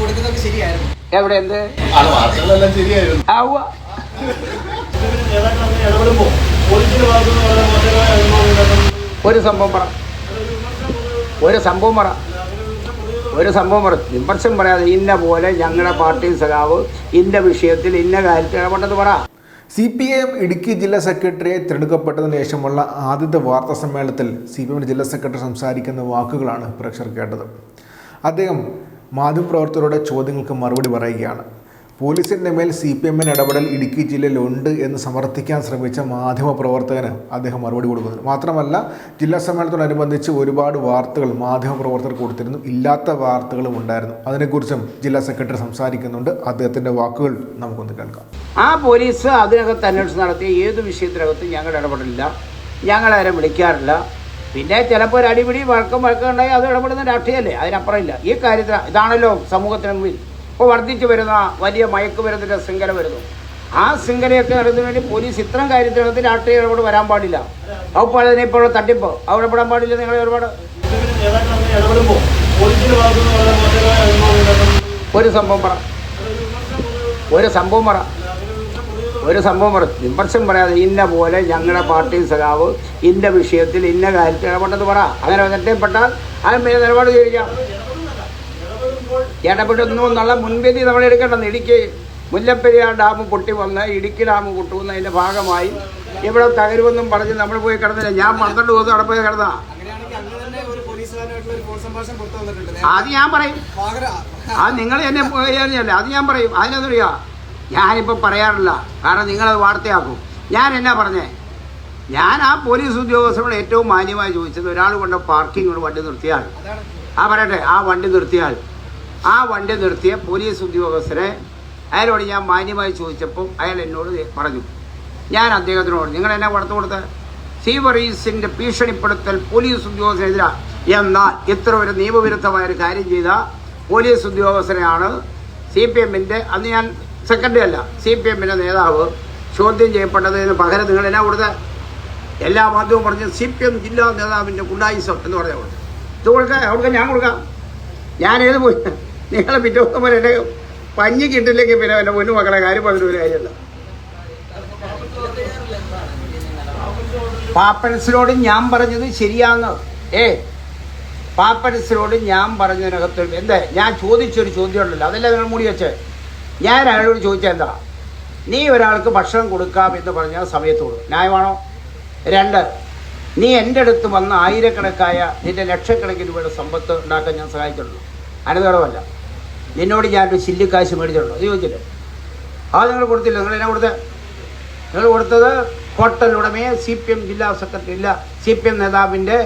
കൊടുക്കുന്നതൊക്കെ ശരിയായിരുന്നു. എവിടെ എന്ത്? ഒരു സംഭവം പറ. ഒരു സംഭവം പറ. ഒരു സംഭവം പറ. വിമർശം പറയാതെ ഇന്ന പോലെ ഞങ്ങളുടെ പാർട്ടി സഖാവ് ഇന്ന വിഷയത്തിൽ ഇന്ന കാര്യത്തിൽ ഇടപെട്ടത് പറ. C P I M Idukki ജില്ലാ സെക്രട്ടറിയെ തിരഞ്ഞെടുക്കപ്പെട്ടതിന് ശേഷമുള്ള ആദ്യത്തെ വാർത്താ സമ്മേളനത്തിൽ സി പി എം ജില്ലാ സെക്രട്ടറി സംസാരിക്കുന്ന വാക്കുകളാണ് പ്രേക്ഷകർ കേട്ടത്. അദ്ദേഹം മാധ്യമപ്രവർത്തകരുടെ ചോദ്യങ്ങൾക്ക് മറുപടി പറയുകയാണ്. പോലീസിന്റെ മേൽ സി പി എമ്മിന്റെ ഇടപെടൽ ഇടുക്കി ജില്ലയിലുണ്ട് എന്ന് സമർത്ഥിക്കാൻ ശ്രമിച്ച മാധ്യമപ്രവർത്തകന് അദ്ദേഹം മറുപടി കൊടുക്കുന്നു. മാത്രമല്ല ജില്ലാ സമ്മേളനത്തോടനുബന്ധിച്ച് ഒരുപാട് വാർത്തകൾ മാധ്യമപ്രവർത്തകർ കൊടുത്തിരുന്നു. ഇല്ലാത്ത വാർത്തകളും ഉണ്ടായിരുന്നു. അതിനെക്കുറിച്ചും ജില്ലാ സെക്രട്ടറി സംസാരിക്കുന്നുണ്ട്. അദ്ദേഹത്തിന്റെ വാക്കുകൾ നമുക്കൊന്ന് കേൾക്കാം. ആ പോലീസ് അതിനകത്ത് അന്വേഷണം നടത്തിയ ഏത് വിഷയത്തിനകത്ത് ഞങ്ങളുടെ ഇടപെടില്ല. ഞങ്ങളാരും വിളിക്കാറില്ല. പിന്നെ ചിലപ്പോൾ ഒരു അടിപിടി വഴക്കം വഴക്കം ഉണ്ടായി അത് ഇടപെടുന്ന രാഷ്ട്രീയമല്ലേ അതിനപ്പുറം ഇല്ല ഈ കാര്യത്തിൽ ഇതാണല്ലോ സമൂഹത്തിന് മുമ്പിൽ ഇപ്പോൾ വർദ്ധിച്ചു വരുന്ന വലിയ മയക്കുമരുന്നിന്റെ ശൃംഖല വരുന്നു. ആ ശൃംഖലയൊക്കെ നടന്നതിന് വേണ്ടി പോലീസ് ഇത്തരം കാര്യത്തിനകത്ത് രാഷ്ട്രീയ ഇടപെട് വരാൻ പാടില്ല. അപ്പോൾ അതിനെ ഇപ്പോൾ തട്ടിപ്പ്. അവിടെ ഇടപെടാൻ പാടില്ല നിങ്ങൾ ഒരുപാട് ഒരു സംഭവം പറ. ഒരു സംഭവം പറ. ഒരു സംഭവം പറഞ്ഞു വിമർശനം പറയാതെ ഇന്ന പോലെ ഞങ്ങളുടെ പാർട്ടി സഖാവ് ഇന്ന വിഷയത്തിൽ ഇന്ന കാര്യത്തിൽ ഇടപെട്ടെന്ന് പറ. അങ്ങനെ വന്നിട്ടപ്പെട്ടാൽ അതിന് മേലെ നിലപാട് ചോദിക്കാം. ഇടപെടുന്നു എന്നുള്ള മുൻവിധി നമ്മൾ എടുക്കേണ്ടത് ഇടുക്കി മുല്ലപ്പെരിയാർ ഡാം പൊട്ടി വന്ന് ഇടുക്കി ഡാം പൊട്ടുന്നതിന്റെ ഭാഗമായി ഇവിടെ തകരുമെന്നും പറഞ്ഞ് നമ്മൾ പോയി കിടന്നില്ല. ഞാൻ പന്ത്രണ്ട് ദിവസം അവിടെ പോയി കിടന്നാ. അത് ഞാൻ പറയും. ആ അത് നിങ്ങൾ എന്നെ അത് ഞാൻ പറയും. അതിനൊന്നുമില്ല ഞാനിപ്പോൾ പറയാറില്ല. കാരണം നിങ്ങളത് വാർത്തയാക്കും. ഞാൻ എന്നാ പറഞ്ഞേ? ഞാൻ ആ പോലീസ് ഉദ്യോഗസ്ഥരോട് ഏറ്റവും മാന്യമായി ചോദിച്ചത് ഒരാൾ കൊണ്ട പാർക്കിംഗ് വണ്ടി നിർത്തിയാൽ ആ പറയട്ടെ ആ വണ്ടി നിർത്തിയാൽ ആ വണ്ടി നിർത്തിയ പോലീസ് ഉദ്യോഗസ്ഥരെ അയാളോട് ഞാൻ മാന്യമായി ചോദിച്ചപ്പോൾ അയാൾ എന്നോട് പറഞ്ഞു. ഞാൻ അദ്ദേഹത്തിനോട് നിങ്ങൾ എന്നെ കൊടുത്തു കൊടുത്ത്? സി വറീസിന്റെ ഭീഷണിപ്പെടുത്തൽ പോലീസ് ഉദ്യോഗസ്ഥനെതിരാ. എന്നാൽ ഇത്ര ഒരു നിയമവിരുദ്ധമായ ഒരു കാര്യം ചെയ്ത പോലീസ് ഉദ്യോഗസ്ഥനെയാണ് സി പി എമ്മിന്റെ അന്ന് ഞാൻ സെക്രട്ടറി അല്ല സി പി എമ്മിന്റെ നേതാവ് ചോദ്യം ചെയ്യപ്പെട്ടതിന് പകരം നിങ്ങൾ എന്നാ കൊടുത്തത് എല്ലാ മാധ്യമവും പറഞ്ഞ് സി പി എം ജില്ലാ നേതാവിന്റെ കുണ്ടായിസം എന്ന് പറഞ്ഞാൽ കൊടുത്തു. ഇത് കൊടുക്കാം കൊടുക്കാം ഞാൻ കൊടുക്കാം. ഞാൻ പോയി നിങ്ങളെ പിറ്റേ എന്നെ പഞ്ഞി കിട്ടില്ലെങ്കിൽ പിന്നെ എന്റെ പൊന്നു മക്കളെ കാര്യം പറഞ്ഞിട്ട് ഒരു കാര്യമില്ല. ഞാൻ പറഞ്ഞത് ശരിയാന്ന്. ഏ പാപ്പൻസിനോട് ഞാൻ പറഞ്ഞതിനകത്ത് എന്താ? ഞാൻ ചോദിച്ചൊരു ചോദ്യം ഉണ്ടല്ലോ അതല്ലേ നിങ്ങൾ മൂടി വെച്ച്? ഞാൻ അയാളോട് ചോദിച്ചാൽ എന്താ? നീ ഒരാൾക്ക് ഭക്ഷണം കൊടുക്കാം എന്ന് പറഞ്ഞാൽ സമയത്തോട് ന്യായമാണോ? രണ്ട് നീ എന്റെ അടുത്ത് വന്ന ആയിരക്കണക്കായ നിന്റെ ലക്ഷക്കണക്കിന് രൂപയുടെ സമ്പത്ത് ഉണ്ടാക്കാൻ ഞാൻ സഹായിച്ചിട്ടുള്ളൂ. അനുതടവല്ല നിന്നോട് ഞാനൊരു ചില്ലിക്കാശ് മേടിച്ചിട്ടുള്ളൂ. അത് ചോദിച്ചില്ലേ? ആ നിങ്ങൾ കൊടുത്തില്ല? നിങ്ങൾ എന്നാ കൊടുത്തത് നിങ്ങൾ കൊടുത്തത് ഹോട്ടൽ ഉടമയെ സി പി എം ജില്ലാ സെക്രട്ടറി ഇല്ല സി പി എം നേതാവിന്റെ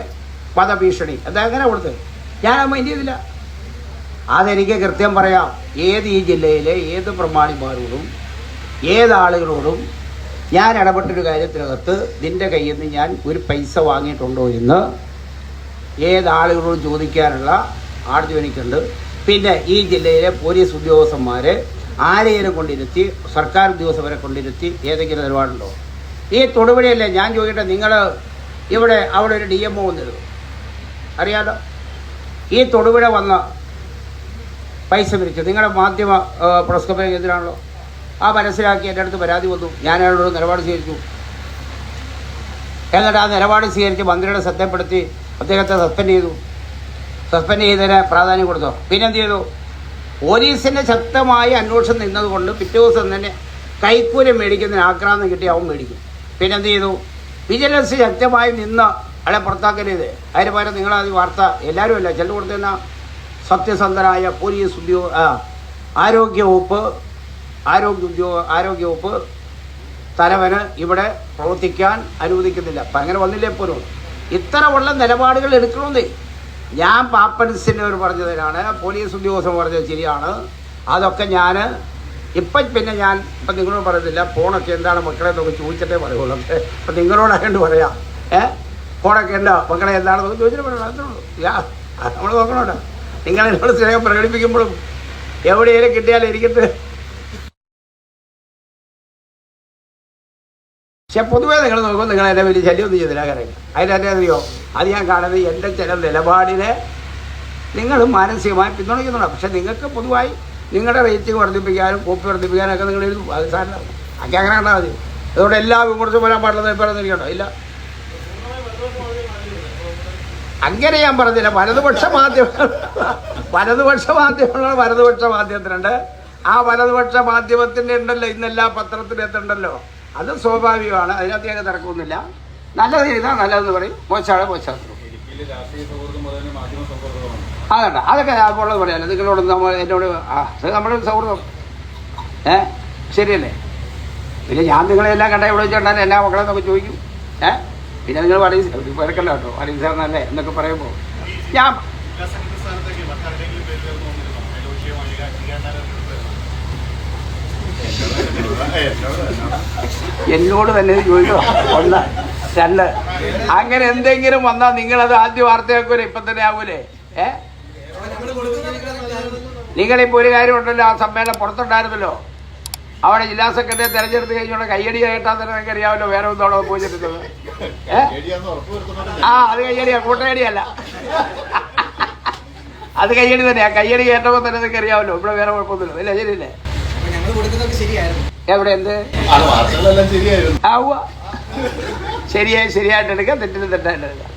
വധഭീഷണി. അത് എങ്ങനെ കൊടുത്തത് ഞാൻ മൈൻഡ് ചെയ്തില്ല? അതെനിക്ക് കൃത്യം പറയാം. ഏത് ഈ ജില്ലയിലെ ഏത് പ്രമാണിമാരോടും ഏതാളുകളോടും ഞാൻ ഇടപെട്ടൊരു കാര്യത്തിനകത്ത് നിന്റെ കയ്യിൽ നിന്ന് ഞാൻ ഒരു പൈസ വാങ്ങിയിട്ടുണ്ടോ എന്ന് ഏതാളുകളോടും ചോദിക്കാനുള്ള ആർജു എനിക്കുണ്ട്. പിന്നെ ഈ ജില്ലയിലെ പോലീസ് ഉദ്യോഗസ്ഥന്മാരെ ആരെയും കൊണ്ടിരുത്തി സർക്കാർ ഉദ്യോഗസ്ഥരെ കൊണ്ടിരുത്തി ഏതെങ്കിലും നിലപാടുണ്ടോ? ഈ തൊടുപുഴയല്ലേ ഞാൻ ചോദിക്കട്ടെ നിങ്ങൾ ഇവിടെ അവിടെ ഒരു ഡി എം ഒ വന്നിരുന്നു. അറിയാലോ? ഈ തൊടുപുഴ വന്ന പൈസ പിരിച്ചു നിങ്ങളുടെ മാധ്യമ പ്രസ്കൃതം എതിരാണല്ലോ ആ മനസ്സിലാക്കി എന്റെ അടുത്ത് പരാതി വന്നു. ഞാൻ അയാളോട് നിലപാട് സ്വീകരിച്ചു. എന്നിട്ട് ആ നിലപാട് സ്വീകരിച്ച് മന്ത്രിയുടെ സത്യപ്പെടുത്തി അദ്ദേഹത്തെ സസ്പെൻഡ് ചെയ്തു. സസ്പെൻഡ് ചെയ്തതിന് പ്രാധാന്യം കൊടുത്തു? പിന്നെ എന്ത് ചെയ്തു? പോലീസിന്റെ ശക്തമായ അന്വേഷണം നിന്നതുകൊണ്ട് പിറ്റേ ദിവസം തന്നെ കൈക്കൂലം മേടിക്കുന്നതിന് ആക്രാന്തം കിട്ടി അവൻ മേടിക്കും. പിന്നെ എന്ത് ചെയ്തു? വിജിലൻസ് ശക്തമായി നിന്ന് അയാളെ പുറത്താക്കരുത്. അതിന് പകരം നിങ്ങളാദ്യം വാർത്ത എല്ലാവരും അല്ല ചെല്ലു കൊടുത്തുന്ന സത്യസന്ധനായ പോലീസ് ഉദ്യോഗ ആരോഗ്യവകുപ്പ് ആരോഗ്യ ഉദ്യോഗ ആരോഗ്യവകുപ്പ് തലവന് ഇവിടെ പ്രവർത്തിക്കാൻ അനുവദിക്കുന്നില്ല. അപ്പം അങ്ങനെ വന്നില്ലേ പോലും. ഇത്ര ഉള്ള നിലപാടുകൾ എടുക്കണമെന്നേ ഞാൻ പാപ്പൻസിനോട് പറഞ്ഞതിനാണ് പോലീസ് ഉദ്യോഗസ്ഥൻ പറഞ്ഞത് ശരിയാണ്. അതൊക്കെ ഞാൻ ഇപ്പം പിന്നെ ഞാൻ ഇപ്പം നിങ്ങളോട് പറയുന്നില്ല ഫോണൊക്കെ എന്താണ് മക്കളെ എന്നൊക്കെ ചോദിച്ചിട്ടേ പറയുള്ളൂ. അപ്പം നിങ്ങളോടായതുകൊണ്ട് പറയാം. ഏ? ഫോണൊക്കെ ഉണ്ടോ? മക്കളെ എന്താണെന്നൊക്കെ ചോദിച്ചിട്ട് പറയണം അത്രേ ഉള്ളൂ. നമ്മൾ നോക്കണോട്ടോ. നിങ്ങൾ എന്നോട് സ്നേഹം പ്രകടിപ്പിക്കുമ്പോഴും എവിടെയെങ്കിലും കിട്ടിയാൽ ഇരിക്കട്ടെ. പക്ഷെ പൊതുവേ നിങ്ങൾ നോക്കുമ്പോൾ നിങ്ങൾ എന്നെ വലിയ ശല്യമൊന്നും ചെയ്തില്ല കാര്യം അതിനെന്നെ അറിയോ? അത് ഞാൻ കാണുന്നത് എന്റെ ചില നിലപാടിനെ നിങ്ങൾ മാനസികമായി പിന്തുണയ്ക്കുന്നുണ്ട്. പക്ഷെ നിങ്ങൾക്ക് പൊതുവായി നിങ്ങളുടെ റേറ്റിംഗ് വർദ്ധിപ്പിക്കാനും കോപ്പി വർദ്ധിപ്പിക്കാനും ഒക്കെ നിങ്ങൾ എഴുതും. അത് സാറിന് അങ്ങനെ കണ്ടാൽ മതി. അതുകൊണ്ട് എല്ലാ വിമർശനം വരാൻ പാടില്ലെന്ന് പറയുന്നിരിക്കട്ടോ ഇല്ല. അങ്ങനെ ഞാൻ പറഞ്ഞില്ല. വലതുപക്ഷ മാധ്യമങ്ങൾ വലതുപക്ഷ മാധ്യമങ്ങൾ വലതുപക്ഷ മാധ്യമത്തിനുണ്ട്. ആ വലതുപക്ഷ മാധ്യമത്തിന്റെ ഉണ്ടല്ലോ ഇന്നെല്ലാ പത്രത്തിന്റെ എത്തുണ്ടല്ലോ അത് സ്വാഭാവികമാണ്. അതിനകത്ത് ഞങ്ങൾ തിരക്കൊന്നുമില്ല നല്ലത് ചെയ്താൽ നല്ലതെന്ന് പറയും. മോശമാണ് ആ അതണ്ട അതൊക്കെ ഉള്ളത് പറയാമല്ലോ നിങ്ങളോട് നമ്മൾ എന്നോട് ആ അത് നമ്മുടെ സൗഹൃദം. ഏ? ശരിയല്ലേ? പിന്നെ ഞാൻ നിങ്ങളെല്ലാം കണ്ട എവിടെ വെച്ചിട്ടുണ്ടാലും എല്ലാ മക്കളെ നമുക്ക് ചോദിക്കും. ഏ? പിന്നെ നിങ്ങൾ പറയും വരക്കല്ല കേട്ടോ. വടീസ് സാർ നല്ലേ എന്നൊക്കെ പറയുമ്പോൾ ഞാൻ എന്നോട് തന്നെ ചോദിച്ചോ? ഒന്ന് രണ്ട്. അങ്ങനെ എന്തെങ്കിലും വന്നാൽ നിങ്ങളത് ആദ്യ വാർത്തയാക്കൂലേ? ഇപ്പൊ തന്നെ ആവൂലേ? ഏ? നിങ്ങളിപ്പോ ഒരു കാര്യമുണ്ടല്ലോ ആ സമ്മേളനം പുറത്തുണ്ടായിരുന്നല്ലോ. അവിടെ ജില്ലാ സെക്രട്ടറിയെ തെരഞ്ഞെടുത്ത് കഴിഞ്ഞാൽ കയ്യടി കേട്ടാൽ തന്നെ നിങ്ങൾക്ക് അറിയാമല്ലോ വേറെ ഒന്നും അവിടെ ഏ? ആ അത് കയ്യടിയാ കൂട്ടയടിയല്ല അത് കയ്യടി തന്നെയാ കയ്യടി കേട്ടപ്പോൾ തന്നെ നിങ്ങൾക്ക് അറിയാമല്ലോ ഇവിടെ വേറെ കുഴപ്പമൊന്നുമില്ല. ഇല്ല ശരിയല്ലേ? എവിടെ എന്ത്? ശരിയായി ശരിയായിട്ട് എടുക്കാം തെറ്റിന് തെറ്റായിട്ട് എടുക്കാം